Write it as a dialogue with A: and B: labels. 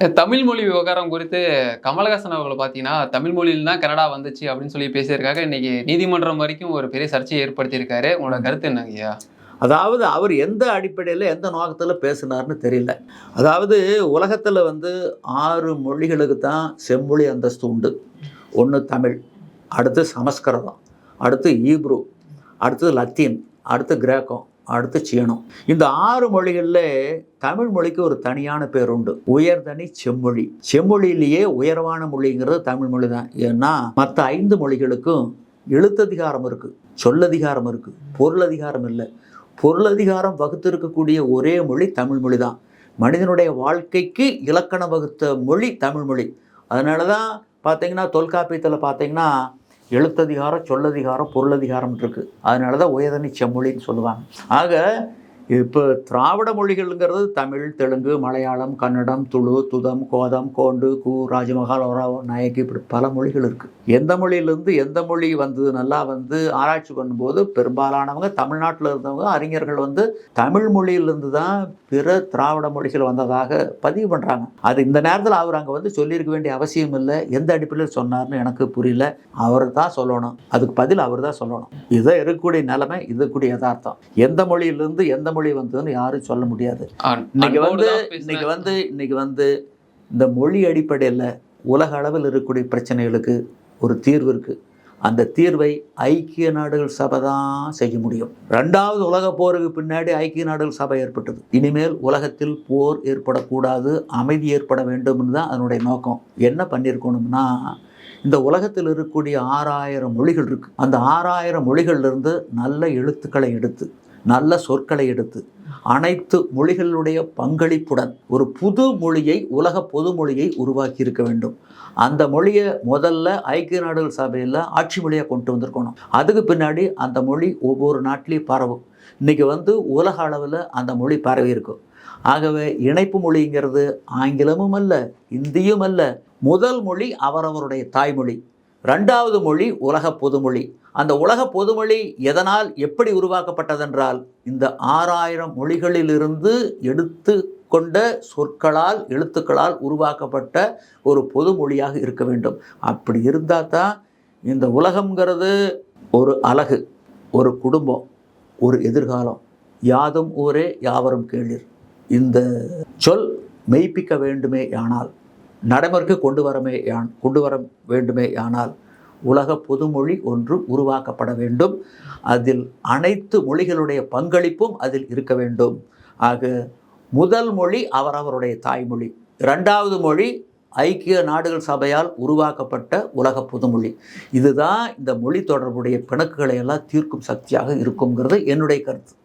A: தமிழ் மொழி விவகாரம் குறித்து கமலஹாசன் அவர்கள் பார்த்தீங்கன்னா தமிழ் மொழியில் தான் கனடா வந்துச்சு அப்படின்னு சொல்லி பேசியிருக்காங்க. இன்னைக்கு நீதிமன்றம் வரைக்கும் ஒரு பெரிய சர்ச்சையை ஏற்படுத்தியிருக்காரு. உங்களோட கருத்து என்னங்கய்யா
B: அதாவது அவர் எந்த அடிப்படையில் எந்த நோக்கத்தில் பேசினார்னு தெரியல. அதாவது உலகத்தில் வந்து ஆறு மொழிகளுக்கு தான் செம்மொழி அந்தஸ்து உண்டு. ஒன்று தமிழ் அடுத்து சமஸ்கிருதம் அடுத்து ஈப்ரூ அடுத்து லத்தீன் அடுத்து கிரேக்கம். அடுத்து சீனம் இந்த ஆறு மொழிகளில் தமிழ் மொழிக்கு ஒரு தனியான பேர் உண்டு உயர்தனி செம்மொழி. செம்மொழியிலேயே உயர்வான மொழிங்கிறது தமிழ் மொழி தான் ஏன்னா மற்ற ஐந்து மொழிகளுக்கும் எழுத்ததிகாரம் இருக்குது சொல்லதிகாரம் இருக்குது பொருளதிகாரம் இல்லை. பொருளதிகாரம் வகுத்திருக்கக்கூடிய ஒரே மொழி தமிழ் மொழி தான் மனிதனுடைய வாழ்க்கைக்கு இலக்கணம் வகுத்த மொழி தமிழ் மொழி. அதனால தான் பார்த்தீங்கன்னா தொல்காப்பியத்தில் பார்த்தீங்கன்னா எழுத்ததிகாரம் சொல்லதிகாரம் பொருளதிகாரம் இருக்குது அதனால தான் உயர்தனி செம்மொழின்னு சொல்லுவாங்க. ஆக இப்போ திராவிட மொழிகள்ங்கிறது தமிழ் தெலுங்கு மலையாளம் கன்னடம் துளு துதம் கோதம் கோண்டு கூ ராஜமகால் ஒராவோ இப்படி பல மொழிகள் இருக்குது எந்த மொழியிலேருந்து எந்த மொழி வந்தது நல்லா வந்து ஆராய்ச்சி பண்ணும்போது பெரும்பாலானவங்க தமிழ்நாட்டில் இருந்தவங்க அறிஞர்கள் வந்து தமிழ் மொழியிலேருந்து தான் பிற திராவிட மொழிகள் வந்ததாக பதிவு பண்ணுறாங்க அது இந்த நேரத்தில் அவர் அங்கே வந்து சொல்லியிருக்க வேண்டிய அவசியம் இல்லை. எந்த அடிப்படையில் சொன்னார்னு எனக்கு புரியல. அவர் தான் சொல்லணும். அதுக்கு பதில் அவர் தான் சொல்லணும். இதை இருக்கக்கூடிய நிலைமை இது இருக்கக்கூடிய யதார்த்தம். எந்த மொழியிலேருந்து எந்த மொழி வந்ததுன்னு யாரும் சொல்ல முடியாது. இன்னைக்கு வந்து இன்னைக்கு வந்து இன்னைக்கு வந்து இந்த மொழி அடிப்படையில் உலக அளவில் இருக்கக்கூடிய பிரச்சனைகளுக்கு ஒரு தீர்வு இருக்குது அந்த தீர்வை ஐக்கிய நாடுகள் சபை தான் செய்ய முடியும். ரெண்டாவது உலக போருக்கு பின்னாடி ஐக்கிய நாடுகள் சபை ஏற்பட்டது. இனிமேல் உலகத்தில் போர் ஏற்படக்கூடாது அமைதி ஏற்பட வேண்டும்னு தான் அதனுடைய நோக்கம். என்ன பண்ணியிருக்கணும்னா இந்த உலகத்தில் இருக்கக்கூடிய ஆறாயிரம் மொழிகள் இருக்குது அந்த ஆறாயிரம் மொழிகள்லேருந்து நல்ல எழுத்துக்களை எடுத்து நல்ல சொற்களை எடுத்து அனைத்து மொழிகளுடைய பங்களிப்புடன் ஒரு புது மொழியை உலக பொது மொழியை உருவாக்கி இருக்க வேண்டும். அந்த மொழியை முதல்ல ஐக்கிய நாடுகள் சபையில் ஆட்சி மொழியாக கொண்டு வந்திருக்கணும். அதுக்கு பின்னாடி அந்த மொழி ஒவ்வொரு நாட்டிலையும் பரவும். இன்றைக்கி வந்து உலக அளவில் அந்த மொழி பரவி இருக்கும் ஆகவே இணைப்பு மொழிங்கிறது ஆங்கிலமும் அல்ல இந்தியும் அல்ல முதல் மொழி அவரவருடைய தாய்மொழி. ரெண்டாவது மொழி உலக பொதுமொழி. அந்த உலக பொதுமொழி எதனால் எப்படி உருவாக்கப்பட்டதென்றால் இந்த ஆறாயிரம் மொழிகளிலிருந்து எடுத்து கொண்ட சொற்களால் எழுத்துக்களால் உருவாக்கப்பட்ட ஒரு பொதுமொழியாக இருக்க வேண்டும். அப்படி இருந்தால் தான் இந்த உலகம்ங்கிறது ஒரு அழகு ஒரு குடும்பம் ஒரு எதிர்காலம். யாதும் ஊரே யாவரும் கேளிர். இந்த சொல் மெய்ப்பிக்க வேண்டுமே ஆனால் நடைமுறைக்கு கொண்டு வரமே யான் கொண்டு வர வேண்டுமே ஆனால் உலக பொதுமொழி ஒன்று உருவாக்கப்பட வேண்டும். அதில் அனைத்து மொழிகளுடைய பங்களிப்பும் அதில் இருக்க வேண்டும். ஆக முதல் மொழி அவரவருடைய தாய்மொழி. இரண்டாவது மொழி ஐக்கிய நாடுகள் சபையால் உருவாக்கப்பட்ட உலக பொதுமொழி. இதுதான் இந்த மொழி தொடர்புடைய பிணக்குகளை எல்லாம் தீர்க்கும் சக்தியாக இருக்குங்கிறது என்னுடைய கருத்து.